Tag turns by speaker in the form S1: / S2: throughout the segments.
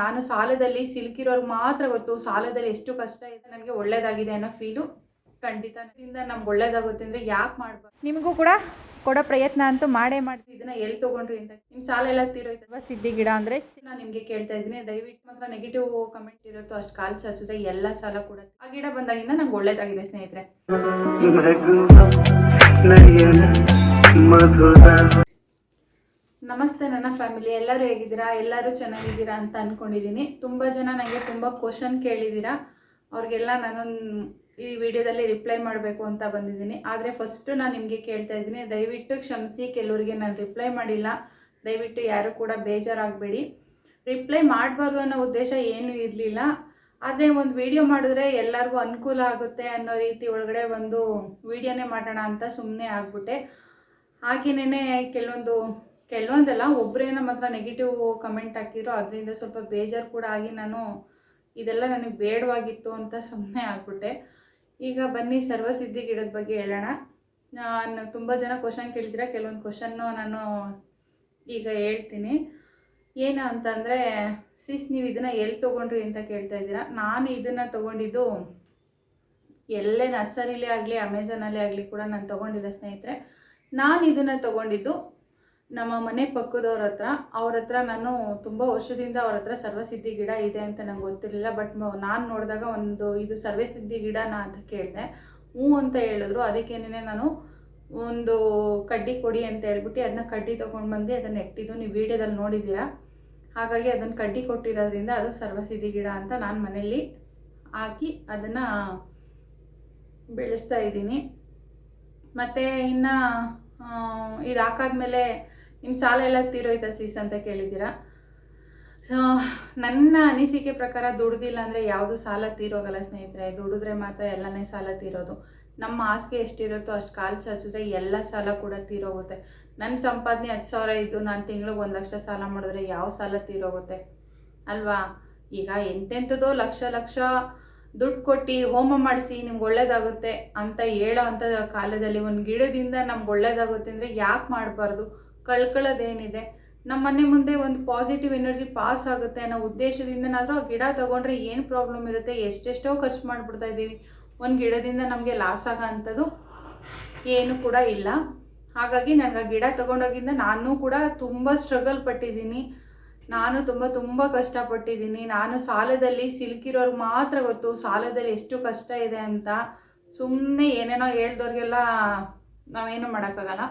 S1: ನಾನು ಸಾಲದಲ್ಲಿ ಸಿಲುಕಿರೋರು ಮಾತ್ರ ಗೊತ್ತು, ಸಾಲದಲ್ಲಿ ಎಷ್ಟು ಕಷ್ಟ ಇದೆ, ನನಗೆ ಒಳ್ಳೇದಾಗಿದೆ ಅನ್ನೋ ಫೀಲು ಖಂಡಿತ ನಮ್ಗೆ ಒಳ್ಳೇದಾಗುತ್ತೆ ಅಂದರೆ ಯಾಕೆ ಮಾಡ್ಬಾರ್ದು?
S2: ನಿಮಗೂ ಕೂಡ ಕೊಡೋ ಪ್ರಯತ್ನ ಅಂತೂ ಮಾಡೇ ಮಾಡ್ತೀವಿ.
S1: ಇದನ್ನ ಎಲ್ಲಿ ತೊಗೊಂಡ್ರಿ ಅಂತ. ನಿಮ್ಮ ಸಾಲ ಎಲ್ಲ ತೀರೋಯ್ತಲ್ವ?
S2: ಸಿದ್ಧಿ ಗಿಡ ಅಂದರೆ
S1: ನಾನು ನಿಮಗೆ ಕೇಳ್ತಾ ಇದ್ದೀನಿ, ದಯವಿಟ್ಟು ಮಾತ್ರ ನೆಗೆಟಿವ್ ಕಮೆಂಟ್ ಇರುತ್ತೋ ಅಷ್ಟು ಕಾಲು ಚಾಚಿದ್ರೆ ಎಲ್ಲ ಸಾಲ ಕೂಡ. ಆ ಗಿಡ ಬಂದಾಗಿಂದ ನಂಗೆ ಒಳ್ಳೇದಾಗಿದೆ ಸ್ನೇಹಿತರೆ. ನಮಸ್ತೆ ನನ್ನ ಫ್ಯಾಮಿಲಿ, ಎಲ್ಲರೂ ಹೇಗಿದ್ದೀರಾ? ಎಲ್ಲರೂ ಚೆನ್ನಾಗಿದ್ದೀರಾ ಅಂತ ಅಂದ್ಕೊಂಡಿದ್ದೀನಿ ತುಂಬ ಜನ ನನಗೆ ತುಂಬ ಕ್ವಶನ್ ಕೇಳಿದ್ದೀರಾ? ಅವ್ರಿಗೆಲ್ಲ ನಾನು ಈ ವಿಡಿಯೋದಲ್ಲಿ ರಿಪ್ಲೈ ಮಾಡಬೇಕು ಅಂತ ಬಂದಿದ್ದೀನಿ. ಆದರೆ ಫಸ್ಟು ನಾನು ನಿಮಗೆ ಕೇಳ್ತಾ ಇದ್ದೀನಿ, ದಯವಿಟ್ಟು ಕ್ಷಮಿಸಿ, ಕೆಲವರಿಗೆ ನಾನು ರಿಪ್ಲೈ ಮಾಡಿಲ್ಲ. ದಯವಿಟ್ಟು ಯಾರು ಕೂಡ ಬೇಜಾರಾಗಬೇಡಿ. ರಿಪ್ಲೈ ಮಾಡಬಾರ್ದು ಅನ್ನೋ ಉದ್ದೇಶ ಏನೂ ಇರಲಿಲ್ಲ. ಆದರೆ ಒಂದು ವಿಡಿಯೋ ಮಾಡಿದ್ರೆ ಎಲ್ಲರಿಗೂ ಅನುಕೂಲ ಆಗುತ್ತೆ ಅನ್ನೋ ರೀತಿ ಒಳಗಡೆ ಒಂದು ವಿಡಿಯೋನೇ ಮಾಡೋಣ ಅಂತ ಸುಮ್ಮನೆ ಆಗ್ಬಿಟ್ಟೆ. ಹಾಗೆಯೇ ಕೆಲವೊಂದು ಕೆಲವೊಂದಲ್ಲ ಒಬ್ಬರೇ ನಮ್ಮ ಹತ್ರ ನೆಗೆಟಿವ್ ಕಮೆಂಟ್ ಹಾಕಿದ್ರು, ಅದರಿಂದ ಸ್ವಲ್ಪ ಬೇಜಾರು ಕೂಡ ಆಗಿ ನಾನು ಇದೆಲ್ಲ ನನಗೆ ಬೇಡವಾಗಿತ್ತು ಅಂತ ಸುಮ್ಮನೆ ಆಗ್ಬಿಟ್ಟೆ. ಈಗ ಬನ್ನಿ ಸರ್ವಸಿದ್ಧಿ ಗಿಡದ ಬಗ್ಗೆ ಹೇಳೋಣ. ನಾನು ತುಂಬ ಜನ ಕ್ವಶನ್ ಕೇಳಿದ್ರೆ ಕೆಲವೊಂದು ಕ್ವಶನ್ನು ನಾನು ಈಗ ಹೇಳ್ತೀನಿ. ಏನು ಅಂತಂದರೆ ಸಿಸ್ ನೀವು ಇದನ್ನು ಎಲ್ಲಿ ತೊಗೊಂಡ್ರಿ ಅಂತ ಕೇಳ್ತಾ ಇದ್ದೀರಾ? ನಾನು ಇದನ್ನು ತೊಗೊಂಡಿದ್ದು ಎಲ್ಲೇ ನರ್ಸರಿಲಿ ಆಗಲಿ ಅಮೆಝಾನಲ್ಲೇ ಆಗಲಿ ಕೂಡ ನಾನು ತೊಗೊಂಡಿಲ್ಲ ಸ್ನೇಹಿತರೆ. ನಾನು ಇದನ್ನು ತೊಗೊಂಡಿದ್ದು ನಮ್ಮ ಮನೆ ಪಕ್ಕದವ್ರ ಹತ್ರ, ಅವ್ರ ಹತ್ರ ನಾನು ತುಂಬ ವರ್ಷದಿಂದ ಅವ್ರ ಹತ್ರ ಸರ್ವಸಿದ್ಧಿ ಗಿಡ ಇದೆ ಅಂತ ನಂಗೆ ಗೊತ್ತಿರಲಿಲ್ಲ ಬಟ್ ನಾನು ನೋಡಿದಾಗ ಒಂದು ಇದು ಸರ್ವಸಿದ್ಧಿ ಗಿಡನಾ ಅಂತ ಕೇಳಿದೆ. ಹ್ಞೂ ಅಂತ ಹೇಳಿದ್ರು ಅದಕ್ಕೇನೆ ನಾನು ಒಂದು ಕಡ್ಡಿ ಕೊಡಿ ಅಂತ ಹೇಳ್ಬಿಟ್ಟು ಅದನ್ನ ಕಡ್ಡಿ ತೊಗೊಂಡು ಬಂದು ಅದನ್ನು ನೆಟ್ಟಿದ್ದು. ನೀವು ವಿಡಿಯೋದಲ್ಲಿ ನೋಡಿದ್ದೀರಾ? ಹಾಗಾಗಿ ಅದನ್ನು ಕಡ್ಡಿ ಕೊಟ್ಟಿರೋದ್ರಿಂದ ಅದು ಸರ್ವಸಿದ್ಧಿ ಗಿಡ ಅಂತ ನಾನು ಮನೆಯಲ್ಲಿ ಹಾಕಿ ಅದನ್ನು ಬೆಳೆಸ್ತಾ ಇದ್ದೀನಿ. ಮತ್ತು ಇನ್ನು ಇದು ಹಾಕಾದ್ಮೇಲೆ ನಿಮ್ಮ ಸಾಲ ಎಲ್ಲ ತೀರೋಯ್ತಾ ಸೀಸ್ ಅಂತ ಕೇಳಿದ್ದೀರಾ? ಸೊ ನನ್ನ ಅನಿಸಿಕೆ ಪ್ರಕಾರ ದುಡ್ದಿಲ್ಲ ಅಂದರೆ ಯಾವುದು ಸಾಲ ತೀರೋಗಲ್ಲ ಸ್ನೇಹಿತರೆ. ದುಡಿದ್ರೆ ಮಾತ್ರ ಎಲ್ಲನೇ ಸಾಲ ತೀರೋದು. ನಮ್ಮ ಆಸ್ಗೆ ಎಷ್ಟಿರುತ್ತೋ ಅಷ್ಟು ಕಾಲು ಚಾಚಿದ್ರೆ ಎಲ್ಲ ಸಾಲ ಕೂಡ ತೀರೋಗುತ್ತೆ. ನನ್ನ ಸಂಪಾದನೆ ಹತ್ತು ಸಾವಿರ ಇದ್ದು ನಾನು ತಿಂಗಳಿಗೆ ಒಂದು ಲಕ್ಷ ಸಾಲ ಮಾಡಿದ್ರೆ ಯಾವ ಸಾಲ ತೀರೋಗುತ್ತೆ? ಅಲ್ವಾ? ಈಗ ಎಂತೆಂಥದೋ ಲಕ್ಷ ಲಕ್ಷ ದುಡ್ಡು ಕೊಟ್ಟು ಹೋಮ ಮಾಡಿಸಿ ನಿಮ್ಗೆ ಒಳ್ಳೇದಾಗುತ್ತೆ ಅಂತ ಹೇಳೋ ಅಂಥ ಕಾಲದಲ್ಲಿ ಒಂದು ಗಿಡದಿಂದ ನಮ್ಗೆ ಒಳ್ಳೇದಾಗುತ್ತೆ ಅಂದರೆ ಯಾಕೆ ಮಾಡಬಾರ್ದು? ಕಳ್ಕೊಳ್ಳೋದೇನಿದೆ? ನಮ್ಮ ಮನೆ ಮುಂದೆ ಒಂದು ಪಾಸಿಟಿವ್ ಎನರ್ಜಿ ಪಾಸ್ ಆಗುತ್ತೆ ಅನ್ನೋ ಉದ್ದೇಶದಿಂದನಾದರೂ ಆ ಗಿಡ ತೊಗೊಂಡ್ರೆ ಏನು ಪ್ರಾಬ್ಲಮ್ ಇರುತ್ತೆ? ಎಷ್ಟೆಷ್ಟೋ ಖರ್ಚು ಮಾಡಿಬಿಡ್ತಾ ಇದ್ದೀವಿ. ಒಂದು ಗಿಡದಿಂದ ನಮಗೆ ಲಾಸ್ ಆಗೋ ಅಂಥದ್ದು ಏನು ಕೂಡ ಇಲ್ಲ. ಹಾಗಾಗಿ ನನಗೆ ಆ ಗಿಡ ತೊಗೊಂಡೋಗಿಂದ ನಾನು ಕೂಡ ತುಂಬ ಸ್ಟ್ರಗಲ್ ಪಟ್ಟಿದ್ದೀನಿ. ನಾನು ತುಂಬ ತುಂಬ ಕಷ್ಟಪಟ್ಟಿದ್ದೀನಿ. ನಾನು ಸಾಲದಲ್ಲಿ ಸಿಲುಕಿರೋರು ಮಾತ್ರ ಗೊತ್ತು ಸಾಲದಲ್ಲಿ ಎಷ್ಟು ಕಷ್ಟ ಇದೆ ಅಂತ. ಸುಮ್ಮನೆ ಏನೇನೋ ಹೇಳ್ದವ್ರಿಗೆಲ್ಲ ನಾವೇನು ಮಾಡೋಕ್ಕಾಗಲ್ಲ.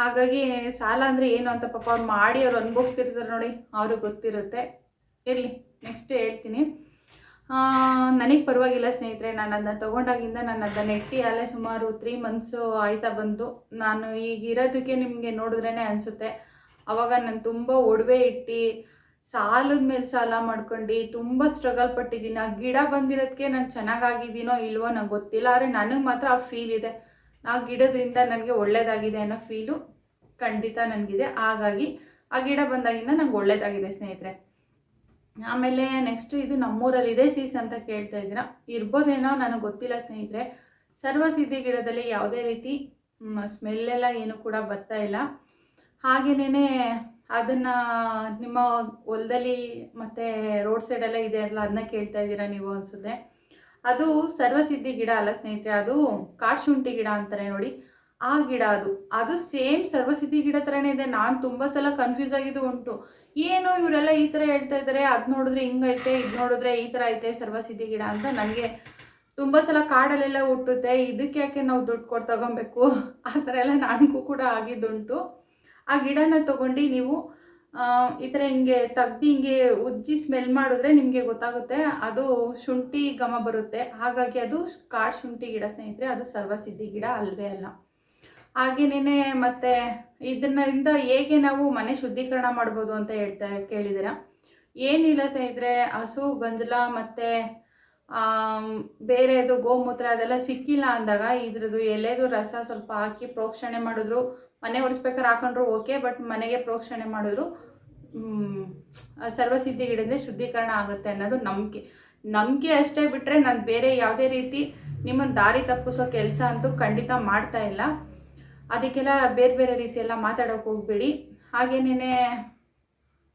S1: ಹಾಗಾಗಿ ಸಾಲ ಅಂದರೆ ಏನು ಅಂತ ಪಾಪ ಅವ್ರು ಮಾಡಿ ಅವ್ರು ಅನುಭವಿಸ್ತಿರ್ತಾರೆ ನೋಡಿ, ಅವ್ರಿಗೆ ಗೊತ್ತಿರುತ್ತೆ. ಇರಲಿ ನೆಕ್ಸ್ಟ್ ಹೇಳ್ತೀನಿ. ನನಗೆ ಪರವಾಗಿಲ್ಲ ಸ್ನೇಹಿತರೆ, ನಾನು ಅದನ್ನ ತೊಗೊಂಡಾಗಿಂದ ನಾನು ಅದನ್ನ ನೆಟ್ಟಿ ಅಲ್ಲೇ ಸುಮಾರು ತ್ರೀ ಮಂತ್ಸು ಆಯ್ತಾ ಬಂದು. ನಾನು ಈಗ ಇರೋದಕ್ಕೆ ನಿಮಗೆ ನೋಡಿದ್ರೇ ಅನಿಸುತ್ತೆ. ಅವಾಗ ನಾನು ತುಂಬ ಒಡವೆ ಇಟ್ಟು, ಸಾಲದ ಮೇಲೆ ಸಾಲ ಮಾಡ್ಕೊಂಡು ತುಂಬ ಸ್ಟ್ರಗಲ್ ಪಟ್ಟಿದ್ದೀನಿ. ಆ ಗಿಡ ಬಂದಿರೋದಕ್ಕೆ ನಾನು ಚೆನ್ನಾಗಾಗಿದ್ದೀನೋ ಇಲ್ವೋ ನಂಗೆ ಗೊತ್ತಿಲ್ಲ, ಆದರೆ ನನಗೆ ಮಾತ್ರ ಆ ಫೀಲ್ ಇದೆ. ಆ ಗಿಡದಿಂದ ನನಗೆ ಒಳ್ಳೆಯದಾಗಿದೆ ಅನ್ನೋ ಫೀಲು ಖಂಡಿತ ನನಗಿದೆ. ಹಾಗಾಗಿ ಆ ಗಿಡ ಬಂದಾಗಿಂದ ನಂಗೆ ಒಳ್ಳೇದಾಗಿದೆ ಸ್ನೇಹಿತರೆ. ಆಮೇಲೆ ನೆಕ್ಸ್ಟು ಇದು ನಮ್ಮೂರಲ್ಲಿದೆ ಸೀಸ್ ಅಂತ ಕೇಳ್ತಾ ಇದ್ದೀರಾ. ಇರ್ಬೋದೇನೋ ನನಗೆ ಗೊತ್ತಿಲ್ಲ ಸ್ನೇಹಿತರೆ. ಸರ್ವಸಿದ್ಧಿ ಗಿಡದಲ್ಲಿ ಯಾವುದೇ ರೀತಿ ಸ್ಮೆಲ್ಲೆಲ್ಲ ಏನು ಕೂಡ ಬರ್ತಾ ಇಲ್ಲ. ಹಾಗೆಯೇ ಅದನ್ನು ನಿಮ್ಮ ಹೊಲದಲ್ಲಿ ಮತ್ತು ರೋಡ್ ಸೈಡೆಲ್ಲ ಇದೆ ಅಲ್ಲ ಅದನ್ನ ಕೇಳ್ತಾ ಇದ್ದೀರಾ ನೀವು ಅನಿಸುತ್ತೆ. ಅದು ಸರ್ವಸಿದ್ಧಿ ಗಿಡ ಅಲ್ಲ ಸ್ನೇಹಿತರೆ, ಅದು ಕಾಡು ಶುಂಠಿ ಗಿಡ ಅಂತಾರೆ ನೋಡಿ. ಆ ಗಿಡ ಅದು. ಅದು ಸೇಮ್ ಸರ್ವಸಿದ್ಧಿ ಗಿಡ ಥರನೇ ಇದೆ. ನಾನು ತುಂಬ ಸಲ ಕನ್ಫ್ಯೂಸ್ ಆಗಿದ್ದು ಉಂಟು. ಏನು ಇವರೆಲ್ಲ ಈ ಥರ ಹೇಳ್ತಾ ಇದ್ದಾರೆ, ಅದು ನೋಡಿದ್ರೆ ಹಿಂಗೈತೆ, ಇದು ನೋಡಿದ್ರೆ ಈ ಥರ ಐತೆ, ಸರ್ವಸಿದ್ಧಿ ಗಿಡ ಅಂತ ನನಗೆ ತುಂಬ ಸಲ ಕಾಡಲ್ಲೆಲ್ಲ ಹುಟ್ಟುತ್ತೆ. ಇದಕ್ಕೆ ಯಾಕೆ ನಾವು ದುಡ್ಡು ಕೊಟ್ಟು ತಗೊಬೇಕು? ಆ ಥರ ಎಲ್ಲ ನನಗೂ ಕೂಡ ಆಗಿದ್ದುಂಟು. ಆ ಗಿಡನ ತಗೊಂಡು ನೀವು ಈ ಥರ ಹಿಂಗೆ ತೆಗ್ದು ಹಿಂಗೆ ಉಜ್ಜಿ ಸ್ಮೆಲ್ ಮಾಡಿದ್ರೆ ನಿಮಗೆ ಗೊತ್ತಾಗುತ್ತೆ, ಅದು ಶುಂಠಿ ಘಮ ಬರುತ್ತೆ. ಹಾಗಾಗಿ ಅದು ಕಾಡು ಶುಂಠಿ ಗಿಡ ಸ್ನೇಹಿತರೆ, ಅದು ಸರ್ವಸಿದ್ಧಿ ಗಿಡ ಅಲ್ವೇ ಅಲ್ಲ. ಹಾಗೇನೇ ಮತ್ತು ಇದರಿಂದ ಹೇಗೆ ನಾವು ಮನೆ ಶುದ್ಧೀಕರಣ ಮಾಡ್ಬೋದು ಅಂತ ಹೇಳ್ತಾ ಕೇಳಿದ್ದೀರಾ? ಏನಿಲ್ಲ ಸ್ನೇಹಿತರೆ, ಹಸು, ಗಂಜಲ ಮತ್ತು ಬೇರೆದು ಗೋಮೂತ್ರ ಅದೆಲ್ಲ ಸಿಕ್ಕಿಲ್ಲ ಅಂದಾಗ ಇದ್ರದ್ದು ಎಲೆದು ರಸ ಸ್ವಲ್ಪ ಹಾಕಿ ಪ್ರೋಕ್ಷಣೆ ಮಾಡಿದ್ರು ಮನೆ ಒಡಿಸ್ಬೇಕಾದ್ರೆ ಹಾಕೊಂಡ್ರು ಓಕೆ, ಬಟ್ ಮನೆಗೆ ಪ್ರೋಕ್ಷಣೆ ಮಾಡಿದ್ರು ಸರ್ವಸಿದ್ಧಿ ಗಿಡದಿಂದ ಶುದ್ಧೀಕರಣ ಆಗುತ್ತೆ ಅನ್ನೋದು ನಂಬಿಕೆ. ನಂಬಿಕೆ ಅಷ್ಟೇ ಬಿಟ್ಟರೆ ನಾನು ಬೇರೆ ಯಾವುದೇ ರೀತಿ ನಿಮ್ಮನ್ನು ದಾರಿ ತಪ್ಪಿಸೋ ಕೆಲಸ ಅಂತೂ ಖಂಡಿತ ಮಾಡ್ತಾ ಇಲ್ಲ. ಅದಕ್ಕೆಲ್ಲ ಬೇರೆ ಬೇರೆ ರೀತಿಯೆಲ್ಲ ಮಾತಾಡೋಕೆ ಹೋಗಬೇಡಿ. ಹಾಗೇನೇ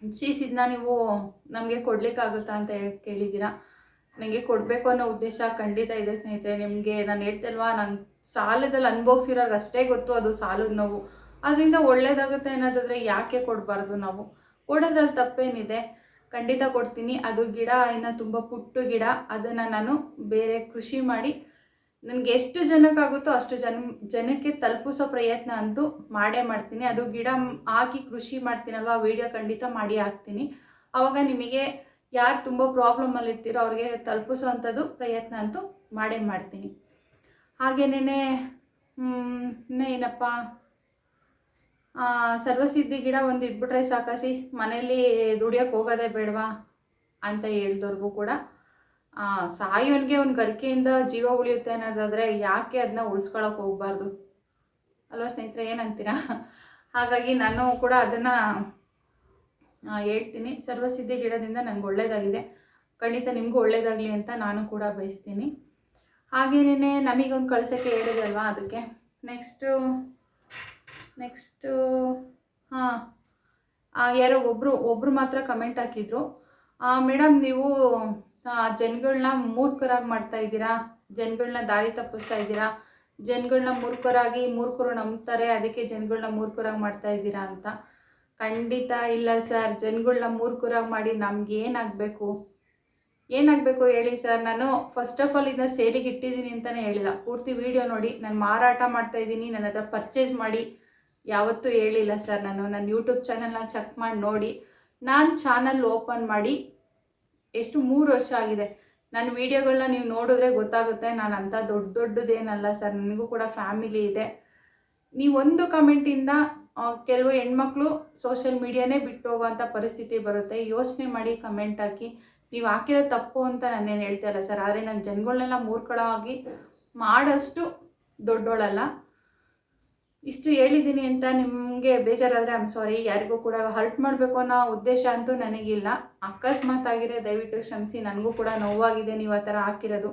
S1: ಚೀಸ್ ಇದನ್ನ ನೀವು ನಮಗೆ ಕೊಡಲಿಕ್ಕಾಗುತ್ತಾ ಅಂತ ಹೇಳಿ ಕೇಳಿದ್ದೀರಾ? ನನಗೆ ಕೊಡಬೇಕು ಅನ್ನೋ ಉದ್ದೇಶ ಖಂಡಿತ ಇದೆ ಸ್ನೇಹಿತರೆ. ನಿಮಗೆ ನಾನು ಹೇಳ್ತಲ್ವಾ, ನಾನು ಸಾಲದಲ್ಲಿ ಅನುಭವಿಸಿರೋರ್ಗೆ ಅಷ್ಟೇ ಗೊತ್ತು ಅದು ಸಾಲದ ನೋವು. ಅದರಿಂದ ಒಳ್ಳೇದಾಗುತ್ತೆ ಅನ್ನೋದಾದರೆ ಯಾಕೆ ಕೊಡಬಾರ್ದು ನಾವು? ಕೊಡೋದ್ರಲ್ಲಿ ತಪ್ಪೇನಿದೆ? ಖಂಡಿತ ಕೊಡ್ತೀನಿ. ಅದು ಗಿಡ, ಇನ್ನು ತುಂಬ ಪುಟ್ಟು ಗಿಡ, ಅದನ್ನು ನಾನು ಬೇರೆ ಕೃಷಿ ಮಾಡಿ ನನಗೆ ಎಷ್ಟು ಜನಕ್ಕಾಗುತ್ತೋ ಅಷ್ಟು ಜನ, ಜನಕ್ಕೆ ತಲುಪಿಸೋ ಪ್ರಯತ್ನ ಅಂತೂ ಮಾಡೇ ಮಾಡ್ತೀನಿ. ಅದು ಗಿಡ ಹಾಕಿ ಕೃಷಿ ಮಾಡ್ತೀನಲ್ವ, ಆ ವಿಡಿಯೋ ಖಂಡಿತ ಮಾಡಿ ಹಾಕ್ತೀನಿ. ಆವಾಗ ನಿಮಗೆ ಯಾರು ತುಂಬ ಪ್ರಾಬ್ಲಮಲ್ಲಿರ್ತೀರೋ ಅವ್ರಿಗೆ ತಲುಪಿಸೋ ಅಂಥದ್ದು ಪ್ರಯತ್ನ ಅಂತೂ ಮಾಡೇ ಮಾಡ್ತೀನಿ. ಇನ್ನೂ ಏನಪ್ಪ? ಸರ್ವಸಿದ್ಧಿ ಗಿಡ ಒಂದು ಇದ್ಬಿಟ್ರೆ ಸಾಕಸಿ ಮನೇಲಿ ದುಡಿಯೋಕೆ ಹೋಗೋದೇ ಬೇಡವಾ ಅಂತ ಹೇಳ್ದವ್ರಿಗೂ ಕೂಡ. ಸಾಯೋನ್ಗೆ ಒಂದು ಗರಿಕೆಯಿಂದ ಜೀವ ಉಳಿಯುತ್ತೆ ಅನ್ನೋದಾದರೆ ಯಾಕೆ ಅದನ್ನ ಉಳಿಸ್ಕೊಳಕ್ಕೆ ಹೋಗ್ಬಾರ್ದು? ಅಲ್ವಾ ಸ್ನೇಹಿತರೆ, ಏನಂತೀರಾ? ಹಾಗಾಗಿ ನಾನು ಕೂಡ ಅದನ್ನು ಹೇಳ್ತೀನಿ. ಸರ್ವಸಿದ್ಧಿ ಗಿಡದಿಂದ ನನಗೆ ಒಳ್ಳೆಯದಾಗಿದೆ ಖಂಡಿತ ನಿಮಗೂ ಒಳ್ಳೆಯದಾಗಲಿ ಅಂತ ನಾನು ಕೂಡ ಬಯಸ್ತೀನಿ. ಹಾಗೇನೇ ನಮಗೊಂದು ಕಳ್ಸೋಕ್ಕೆ ಹೇಳಿದಲ್ವಾ ಅದಕ್ಕೆ? ನೆಕ್ಸ್ಟು ನೆಕ್ಸ್ಟು ಹಾಂ. ಯಾರೋ ಒಬ್ಬರು ಒಬ್ಬರು ಮಾತ್ರ ಕಮೆಂಟ್ ಹಾಕಿದ್ರು. ಮೇಡಮ್ ನೀವು ಜನಗಳನ್ನ ಮೂರ್ಖರಾಗಿ ಮಾಡ್ತಾ ಇದ್ದೀರಾ? ಜನಗಳನ್ನ ದಾರಿ ತಪ್ಪಿಸ್ತಾ ಇದ್ದೀರಾ? ಜನಗಳನ್ನ ಮೂರ್ಖರಾಗಿ ಮೂರ್ಖರು ನಂಬ್ತಾರೆ, ಅದಕ್ಕೆ ಜನಗಳನ್ನ ಮೂರ್ಖರಾಗಿ ಮಾಡ್ತಾ ಇದ್ದೀರಾ ಅಂತ. ಖಂಡಿತ ಇಲ್ಲ ಸರ್. ಜನಗಳನ್ನ ಮೂರ್ಖರಾಗಿ ಮಾಡಿ ನಮ್ಗೆ ಏನಾಗಬೇಕು ಹೇಳಿ ಸರ್, ನಾನು ಫಸ್ಟ್ ಆಫ್ ಆಲ್ ಇದನ್ನ ಸೇಲಿಗೆ ಇಟ್ಟಿದ್ದೀನಿ ಅಂತಲೇ ಹೇಳಿಲ್ಲ. ಪೂರ್ತಿ ವಿಡಿಯೋ ನೋಡಿ, ನಾನು ಮಾರಾಟ ಮಾಡ್ತಾ ಇದ್ದೀನಿ, ನನ್ನ ಹತ್ರ ಪರ್ಚೇಸ್ ಮಾಡಿ. ಯಾವತ್ತೂ ಹೇಳಿಲ್ಲ ಸರ್ ನಾನು. ನನ್ನ ಯೂಟ್ಯೂಬ್ ಚಾನಲ್ನ ಚೆಕ್ ಮಾಡಿ ನೋಡಿ. ನಾನು ಚಾನಲ್ ಓಪನ್ ಮಾಡಿ ಎಷ್ಟು ಮೂರು ವರ್ಷ ಆಗಿದೆ. ನನ್ನ ವೀಡಿಯೋಗಳನ್ನ ನೀವು ನೋಡಿದ್ರೆ ಗೊತ್ತಾಗುತ್ತೆ, ನಾನು ಅಂಥ ದೊಡ್ಡ ದೊಡ್ಡದೇನಲ್ಲ ಸರ್. ನನಗೂ ಕೂಡ ಫ್ಯಾಮಿಲಿ ಇದೆ. ನೀವೊಂದು ಕಮೆಂಟಿಂದ ಕೆಲವು ಹೆಣ್ಮಕ್ಳು ಸೋಷಿಯಲ್ ಮೀಡಿಯಾನೇ ಬಿಟ್ಟು ಹೋಗೋವಂಥ ಪರಿಸ್ಥಿತಿ ಬರುತ್ತೆ. ಯೋಚನೆ ಮಾಡಿ ಕಮೆಂಟ್ ಹಾಕಿ. ನೀವು ಹಾಕಿರೋ ತಪ್ಪು ಅಂತ ನಾನೇನು ಹೇಳ್ತಾ ಇಲ್ಲ ಸರ್, ಆದರೆ ನಾನು ಜನಗಳನ್ನೆಲ್ಲ ಮೂರ್ಖಳಾಗಿ ಮಾಡೋಷ್ಟು ದೊಡ್ಡೋಳಲ್ಲ. ಇಷ್ಟು ಹೇಳಿದ್ದೀನಿ ಅಂತ ನಿಮಗೆ ಬೇಜಾರಾದರೆ ಐಮ್ ಸಾರಿ ಯಾರಿಗೂ ಕೂಡ ಹರ್ಟ್ ಮಾಡಬೇಕು ಅನ್ನೋ ಉದ್ದೇಶ ಅಂತೂ ನನಗಿಲ್ಲ. ಅಕಸ್ಮಾತ್ ಆಗಿರೋ ದಯವಿಟ್ಟು ಕ್ಷಮಿಸಿ, ನನಗೂ ಕೂಡ ನೋವಾಗಿದೆ ನೀವು ಆ ಥರ ಹಾಕಿರೋದು.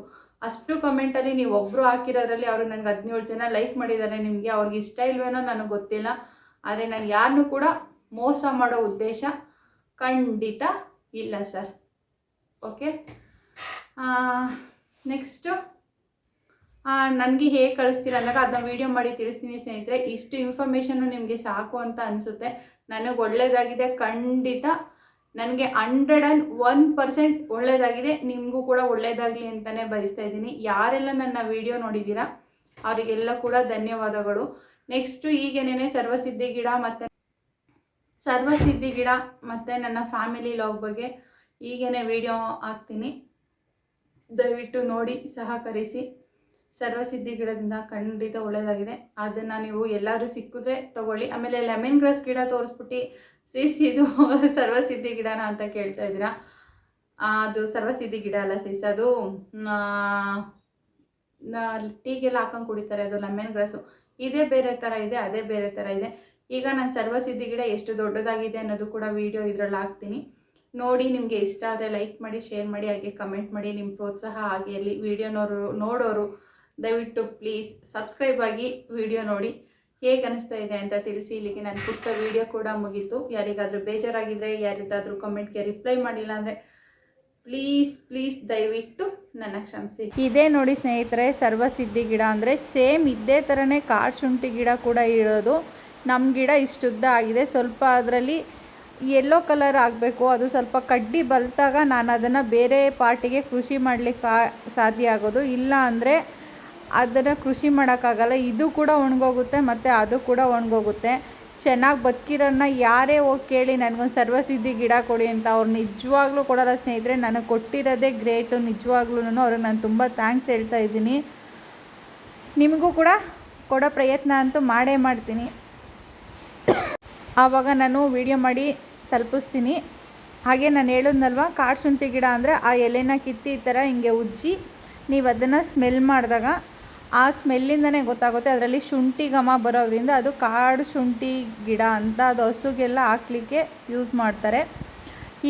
S1: ಅಷ್ಟು ಕಮೆಂಟಲ್ಲಿ ನೀವು ಒಬ್ಬರು ಹಾಕಿರೋದ್ರಲ್ಲಿ ಅವರು ನನಗೆ ಹದಿನೇಳು ಜನ ಲೈಕ್ ಮಾಡಿದ್ದಾರೆ, ನಿಮಗೆ ಅವ್ರಿಗೆ ಇಷ್ಟ ಇಲ್ವೇನೋ ನನಗೆ ಗೊತ್ತಿಲ್ಲ. ಆದರೆ ನಾನು ಯಾರನ್ನೂ ಕೂಡ ಮೋಸ ಮಾಡೋ ಉದ್ದೇಶ ಖಂಡಿತ ಇಲ್ಲ ಸರ್. ಓಕೆ ನೆಕ್ಸ್ಟು ನನಗೆ ಹೇಗೆ ಕಳಿಸ್ತೀರ ಅಂದಾಗ ಅದನ್ನ ವೀಡಿಯೋ ಮಾಡಿ ತಿಳಿಸ್ತೀನಿ ಸ್ನೇಹಿತರೆ. ಇಷ್ಟು ಇನ್ಫಾರ್ಮೇಷನ್ನು ನಿಮಗೆ ಸಾಕು ಅಂತ ಅನಿಸುತ್ತೆ. ನನಗೆ ಒಳ್ಳೆಯದಾಗಿದೆ ಖಂಡಿತ. ನನಗೆ ಹಂಡ್ರೆಡ್ ಆ್ಯಂಡ್ ಒನ್ ಪರ್ಸೆಂಟ್ ಒಳ್ಳೆಯದಾಗಿದೆ ನಿಮಗೂ ಕೂಡ ಒಳ್ಳೆಯದಾಗಲಿ ಅಂತಲೇ ಬಯಸ್ತಾ ಇದ್ದೀನಿ. ಯಾರೆಲ್ಲ ನನ್ನ ವಿಡಿಯೋ ನೋಡಿದ್ದೀರಾ, ಅವರಿಗೆಲ್ಲ ಕೂಡ ಧನ್ಯವಾದಗಳು. ನೆಕ್ಸ್ಟು ಈಗೇನೇ ಸರ್ವಸಿದ್ಧಿ ಗಿಡ ಮತ್ತು, ಸರ್ವಸಿದ್ಧಿ ಗಿಡ ಮತ್ತು ನನ್ನ ಫ್ಯಾಮಿಲಿ ಲಾಗ್ ಬಗ್ಗೆ. ಈಗೇನೆ ವಿಡಿಯೋ ಹಾಕ್ತೀನಿ. ದಯವಿಟ್ಟು ನೋಡಿ, ಸಹಕರಿಸಿ. ಸರ್ವಸಿದ್ಧಿ ಗಿಡದಿಂದ ಖಂಡಿತ ಒಳ್ಳೆಯದಾಗಿದೆ. ಅದನ್ನು ನೀವು ಎಲ್ಲರೂ ಸಿಕ್ಕಿದ್ರೆ ತಗೊಳ್ಳಿ. ಆಮೇಲೆ ಲೆಮನ್ ಗ್ರಾಸ್ ಗಿಡ ತೋರಿಸ್ಬಿಟ್ಟು ಸಿಸ್ ಇದು ಸರ್ವಸಿದ್ಧಿ ಗಿಡನ ಅಂತ ಕೇಳ್ತಾ ಇದ್ದೀರಾ? ಅದು ಸರ್ವಸಿದ್ಧಿ ಗಿಡ ಅಲ್ಲ ಸಿಸ್. ಅದು ಟೀಗೆಲ್ಲ ಹಾಕೊಂಡು ಕುಡಿತಾರೆ. ಅದು ಲೆಮನ್ ಗ್ರಾಸು. ಇದೇ ಬೇರೆ ಥರ ಇದೆ, ಅದೇ ಬೇರೆ ಥರ ಇದೆ. ಈಗ ನಾನು ಸರ್ವಸಿದ್ಧಿ ಗಿಡ ಎಷ್ಟು ದೊಡ್ಡದಾಗಿದೆ ಅನ್ನೋದು ಕೂಡ ವಿಡಿಯೋ ಇದರಲ್ಲಿ ಹಾಕ್ತೀನಿ. ನೋಡಿ ನಿಮಗೆ ಇಷ್ಟ ಆದರೆ ಲೈಕ್ ಮಾಡಿ ಶೇರ್ ಮಾಡಿ, ಹಾಗೆ ಕಮೆಂಟ್ ಮಾಡಿ ನಿಮ್ಮ ಪ್ರೋತ್ಸಾಹ ಹಾಗೆ ಅಲ್ಲಿ ವಿಡಿಯೋನವರು ನೋಡೋರು ದಯವಿಟ್ಟು ಪ್ಲೀಸ್ ಸಬ್ಸ್ಕ್ರೈಬ್ ಆಗಿ ವಿಡಿಯೋ ನೋಡಿ. ಹೇಗೆ ಅನಿಸ್ತಾ ಇದೆ ಅಂತ ತಿಳಿಸಿ. ಇಲ್ಲಿಗೆ ನಾನು ಪುಟ್ಟ ವಿಡಿಯೋ ಕೂಡ ಮುಗೀತು. ಯಾರಿಗಾದರೂ ಬೇಜಾರಾಗಿದ್ದರೆ ಯಾರಿಗಾದರೂ ಕಮೆಂಟ್ಗೆ ರಿಪ್ಲೈ ಮಾಡಿಲ್ಲ ಅಂದರೆ ಪ್ಲೀಸ್ ಪ್ಲೀಸ್ ದಯವಿಟ್ಟು ನನ್ನ ಕ್ಷಮಿಸಿ.
S2: ಇದೇ ನೋಡಿ ಸ್ನೇಹಿತರೆ ಸರ್ವಸಿದ್ಧಿ ಗಿಡ ಅಂದರೆ ಸೇಮ್ ಇದೇ ಥರನೇ ಕಾಡು ಶುಂಠಿ ಗಿಡ ಕೂಡ ಇರೋದು. ನಮ್ಮ ಗಿಡ ಇಷ್ಟುದ್ದ ಆಗಿದೆ. ಸ್ವಲ್ಪ ಅದರಲ್ಲಿ ಯೆಲ್ಲೋ ಕಲರ್ ಆಗಬೇಕು, ಅದು ಸ್ವಲ್ಪ ಕಡ್ಡಿ ಬಲ್ತಾಗ ನಾನು ಅದನ್ನು ಬೇರೆ ಪಾರ್ಟಿಗೆ ಕೃಷಿ ಮಾಡಲಿಕ್ಕೆ ಸಾಧ್ಯ ಆಗೋದು. ಇಲ್ಲ ಅಂದರೆ ಅದನ್ನು ಕೃಷಿ ಮಾಡೋಕ್ಕಾಗಲ್ಲ. ಇದು ಕೂಡ ಒಣಗೋಗುತ್ತೆ, ಮತ್ತು ಅದು ಕೂಡ ಒಣಗೋಗುತ್ತೆ. ಚೆನ್ನಾಗಿ ಬದುಕಿರೋನ್ನ ಯಾರೇ ಹೋಗಿ ಕೇಳಿ, ನನಗೊಂದು ಸರ್ವಸಿದ್ಧಿ ಗಿಡ ಕೊಡಿ ಅಂತ ಅವ್ರು ನಿಜವಾಗ್ಲೂ ಕೊಡೋಲ್ಲ ಸ್ನೇಹಿತರೆ, ನನಗೆ ಕೊಟ್ಟಿರೋದೇ ಗ್ರೇಟು ನಿಜವಾಗ್ಲೂ ಅವ್ರಿಗೆ ನಾನು ತುಂಬ ಥ್ಯಾಂಕ್ಸ್ ಹೇಳ್ತಾ ಇದ್ದೀನಿ. ನಿಮಗೂ ಕೂಡ ಕೊಡೋ ಪ್ರಯತ್ನ ಅಂತೂ ಮಾಡೇ ಮಾಡ್ತೀನಿ. ಆವಾಗ ನಾನು ವಿಡಿಯೋ ಮಾಡಿ ತಲುಪಿಸ್ತೀನಿ. ಹಾಗೆ ನಾನು ಹೇಳಿದ್ನಲ್ವ, ಕಾಡು ಶುಂಠಿ ಗಿಡ ಅಂದರೆ ಆ ಎಲೆನ ಕಿತ್ತಿ ಈ ಥರ ಹಿಂಗೆ ಉಜ್ಜಿ ನೀವು ಅದನ್ನು ಸ್ಮೆಲ್ ಮಾಡಿದಾಗ ಆ ಸ್ಮೆಲ್ಲಿಂದನೇ ಗೊತ್ತಾಗುತ್ತೆ. ಅದರಲ್ಲಿ ಶುಂಠಿ ಘಮ ಬರೋದ್ರಿಂದ ಅದು ಕಾಡು ಶುಂಠಿ ಗಿಡ ಅಂತ ಅದು ಹಸುಗೆಲ್ಲ ಹಾಕ್ಲಿಕ್ಕೆ ಯೂಸ್ ಮಾಡ್ತಾರೆ.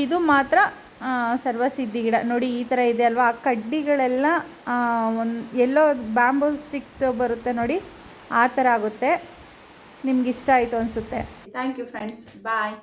S2: ಇದು ಮಾತ್ರ ಸರ್ವಸಿದ್ಧಿ ಗಿಡ. ನೋಡಿ ಈ ಥರ ಇದೆ ಅಲ್ವಾ? ಆ ಕಡ್ಡಿಗಳೆಲ್ಲ ಒಂದು ಎಲ್ಲೋ ಬ್ಯಾಂಬೂ ಸ್ಟಿಕ್ ಬರುತ್ತೆ ನೋಡಿ, ಆ ಥರ ಆಗುತ್ತೆ. ನಿಮ್ಗೆ ಇಷ್ಟ ಆಯಿತು ಅನಿಸುತ್ತೆ.
S1: Thank you friends bye